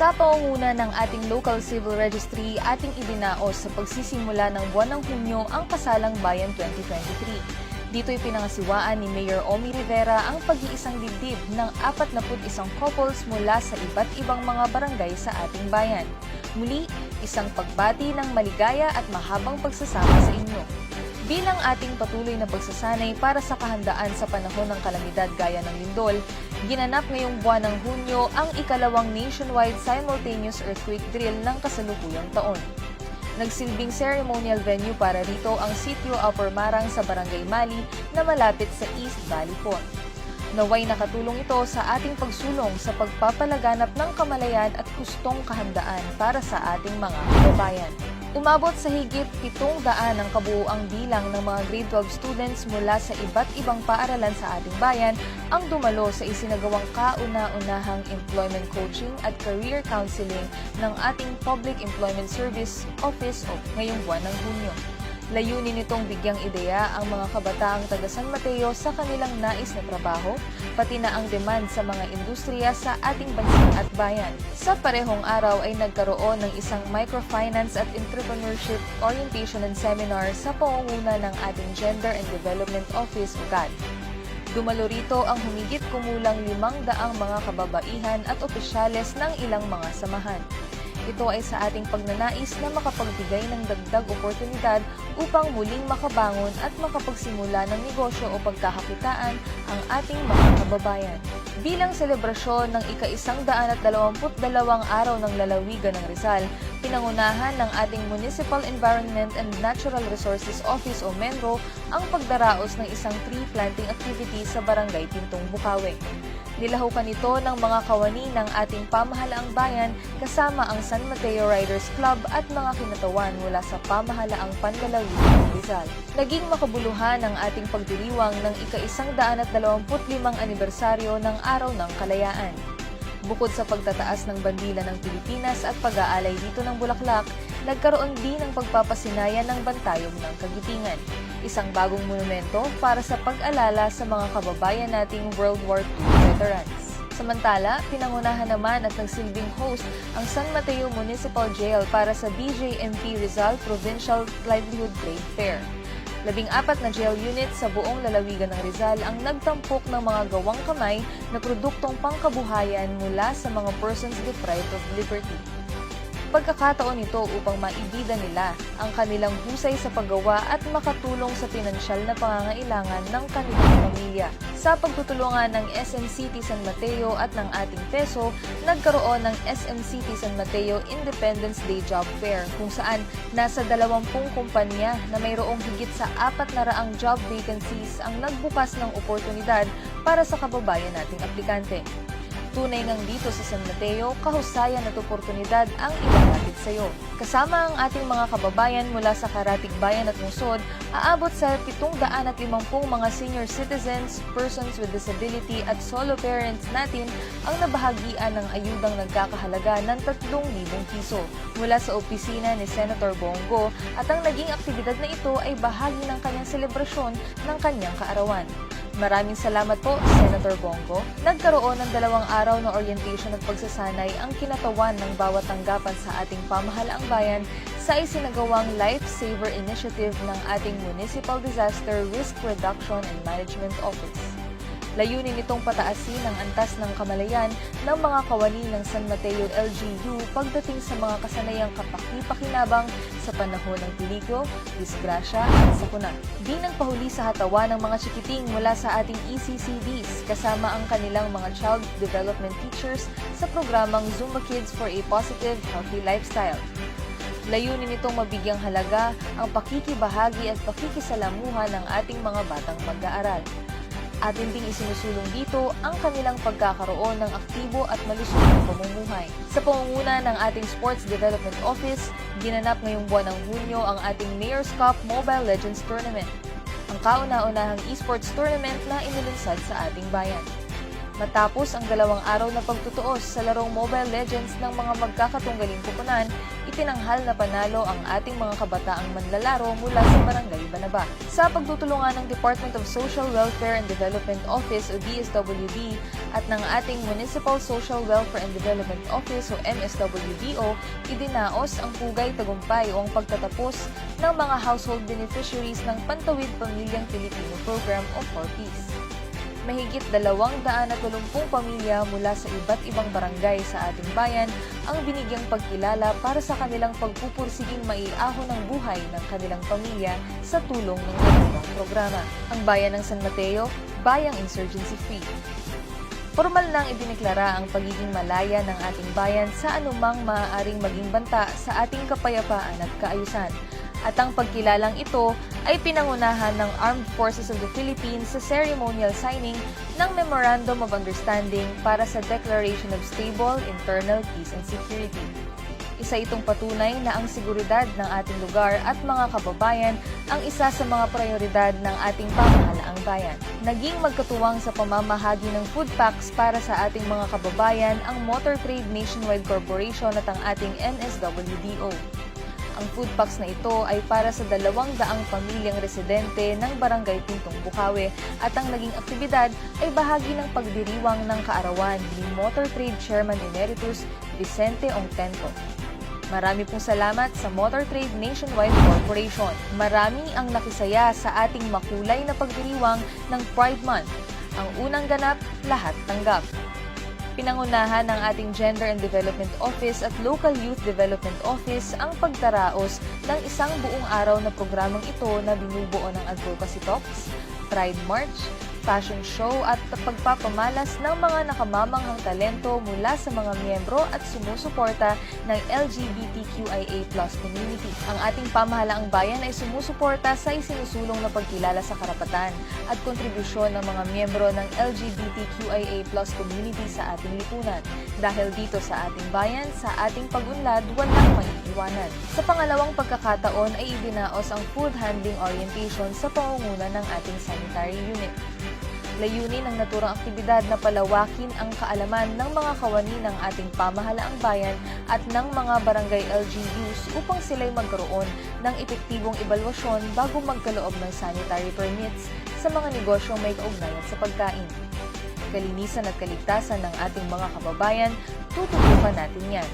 Sa pangunguna ng ating local civil registry, ating ibinaos sa pagsisimula ng buwan ng Hunyo ang Kasalang Bayan 2023. Dito'y pinangasiwaan ni Mayor Omi Rivera ang pag-iisang dibdib ng 41 couples mula sa iba't ibang mga barangay sa ating bayan. Muli, isang pagbati ng maligaya at mahabang pagsasama sa inyo. Bilang ating patuloy na pagsasanay para sa kahandaan sa panahon ng kalamidad gaya ng lindol, ginanap ngayong buwan ng Hunyo ang ikalawang nationwide simultaneous earthquake drill ng kasalukuyang taon. Nagsilbing ceremonial venue para rito ang sitio Upper Marang sa Barangay Mali na malapit sa East Valley Port. Naway nakatulong ito sa ating pagsulong sa pagpapalaganap ng kamalayan at hustong kahandaan para sa ating mga kababayan. Umabot sa higit 700 ang kabuuang bilang ng mga grade 12 students mula sa iba't ibang paaralan sa ating bayan ang dumalo sa isinagawang kauna-unahang employment coaching at career counseling ng ating Public Employment Service Office o ngayong buwan ng Hunyo. Layunin nitong bigyang ideya ang mga kabataang taga San Mateo sa kanilang nais na trabaho, pati na ang demand sa mga industriya sa ating bansa at bayan. Sa parehong araw ay nagkaroon ng isang microfinance at entrepreneurship orientation and seminar sa pangunguna ng ating Gender and Development Office o GAD. Dumalo rito ang humigit kumulang limang daang mga kababaihan at opisyales ng ilang mga samahan. Ito ay sa ating pagnanais na makapagbigay ng dagdag oportunidad upang muling makabangon at makapagsimula ng negosyo o pagkakakitaan ang ating mga kababayan. Bilang selebrasyon ng ika-isang daan at dalawamput dalawang araw ng lalawigan ng Rizal, pinangunahan ng ating Municipal Environment and Natural Resources Office o MENRO ang pagdaraos ng isang tree planting activity sa Barangay Tintong Bukawe. Nilahukan ito ng mga kawani ng ating pamahalaang bayan kasama ang San Mateo Riders Club at mga kinatawan mula sa pamahalaang panlalawigan ng Rizal. Naging makabuluhan ang ating pagdiriwang ng ika-isang daan at dalawamput limang anibersaryo ng Araw ng Kalayaan. Bukod sa pagtataas ng bandila ng Pilipinas at pag-aalay dito ng Bulaklak, nagkaroon din ng pagpapasinaya ng Bantayog ng Kagitingan, isang bagong monumento para sa pag-alala sa mga kababayan nating World War II veterans. Samantala, pinangunahan naman at nagsilbing host ang San Mateo Municipal Jail para sa BJMP Rizal Provincial Livelihood Trade Fair. Labing apat na jail units sa buong lalawigan ng Rizal ang nagtampok ng mga gawang kamay na produktong pangkabuhayan mula sa mga persons deprived of liberty. Pagkakataon ito upang maibida nila ang kanilang husay sa paggawa at makatulong sa pinansyal na pangangailangan ng kanilang pamilya. Sa pagtutulungan ng SM City San Mateo at ng ating peso, nagkaroon ng SM City San Mateo Independence Day Job Fair kung saan nasa 20 kumpanya na mayroong higit sa 400 job vacancies ang nagbukas ng oportunidad para sa kababayan nating aplikante. Tunay ngang dito sa San Mateo, kahusayan at oportunidad ang ibabatid sa iyo. Kasama ang ating mga kababayan mula sa Karatig Bayan at Lungsod, aabot sa 750 mga senior citizens, persons with disability at solo parents natin ang nabahagian ng ayudang nagkakahalaga ng 3,000 piso mula sa opisina ni Senator Bongo at ang naging aktibidad na ito ay bahagi ng kanyang selebrasyon ng kanyang kaarawan. Maraming salamat po, Senator Bongo. Nagkaroon ng dalawang araw na orientation at pagsasanay ang kinatawan ng bawat tanggapan sa ating pamahalaang bayan sa isinagawang Life Saver Initiative ng ating Municipal Disaster Risk Reduction and Management Office. Layunin itong pataasin ang antas ng kamalayan ng mga kawani ng San Mateo LGU pagdating sa mga kasanayang kapaki-pakinabang sa panahon ng peligro, disgrasya at sakuna. Di nagpahuli sa hatawa ng mga chikiting mula sa ating ECCDs kasama ang kanilang mga child development teachers sa programang Zumba Kids for a Positive, Healthy Lifestyle. Layunin nitong mabigyang halaga ang pakikibahagi at pakikisalamuha ng ating mga batang mag-aaral. Atin ding isinusulong dito ang kanilang pagkakaroon ng aktibo at malusog na pamumuhay. Sa pangunguna ng ating Sports Development Office, ginanap ngayong buwan ng Hunyo ang ating Mayor's Cup Mobile Legends Tournament, ang kauna-unahang esports tournament na inilunsad sa ating bayan. Matapos ang dalawang araw na pagtutuos sa larong Mobile Legends ng mga magkakatunggaling kupunan, itinanghal na panalo ang ating mga kabataang manlalaro mula sa Barangay Banaba. Sa pagtutulungan ng Department of Social Welfare and Development Office o DSWD at ng ating Municipal Social Welfare and Development Office o MSWDO, idinaos ang Pugay Tagumpay o ang pagtatapos ng mga household beneficiaries ng Pantawid Pamilyang Pilipino Program o 4Ps mahigit 230 pamilya mula sa iba't ibang barangay sa ating bayan ang binigyang pagkilala para sa kanilang pagpupursiging maiahon ng buhay ng kanilang pamilya sa tulong ng ganitong programa. Ang bayan ng San Mateo, bayang insurgency free. Formal nang idineklara ang pagiging malaya ng ating bayan sa anumang maaaring maging banta sa ating kapayapaan at kaayusan at ang pagkilalang ito ay pinangunahan ng Armed Forces of the Philippines sa ceremonial signing ng Memorandum of Understanding para sa Declaration of Stable Internal Peace and Security. Isa itong patunay na ang seguridad ng ating lugar at mga kababayan ang isa sa mga prioridad ng ating pamahalaang bayan. Naging magkatuwang sa pamamahagi ng food packs para sa ating mga kababayan ang Motor Trade Nationwide Corporation at ang ating NSWDO. Ang food packs na ito ay para sa dalawang daang pamilyang residente ng Barangay Pintong Bukawe at ang naging aktibidad ay bahagi ng pagdiriwang ng kaarawan ni Motor Trade Chairman Emeritus Vicente Ongtento. Marami pong salamat sa Motor Trade Nationwide Corporation. Marami ang nakisaya sa ating makulay na pagdiriwang ng Pride Month. Ang unang ganap, lahat tanggap pinangunahan ng ating Gender and Development Office at Local Youth Development Office ang pagtaraos ng isang buong araw na programang ito na binubuo ng Advocacy Talks, Pride March, fashion show at pagpapamalas ng mga nakamamanghang talento mula sa mga miyembro at sumusuporta ng LGBTQIA community. Ang ating pamahalaang bayan ay sumusuporta sa isinusulong na pagkilala sa karapatan at kontribusyon ng mga miyembro ng LGBTQIA community sa ating lipunan. Dahil dito sa ating bayan, sa ating pagunlad, walang maiiwanan. Sa pangalawang pagkakataon ay ibinaos ang food handling orientation sa pangunguna ng ating sanitary unit. Layunin ng naturang aktibidad na palawakin ang kaalaman ng mga kawani ng ating pamahalaang bayan at ng mga barangay LGUs upang sila'y magkaroon ng epektibong ebalwasyon bago magkaloob ng sanitary permits sa mga negosyong may kaugnayan sa pagkain. Kalinisan at kaligtasan ng ating mga kababayan, tututukan natin yan.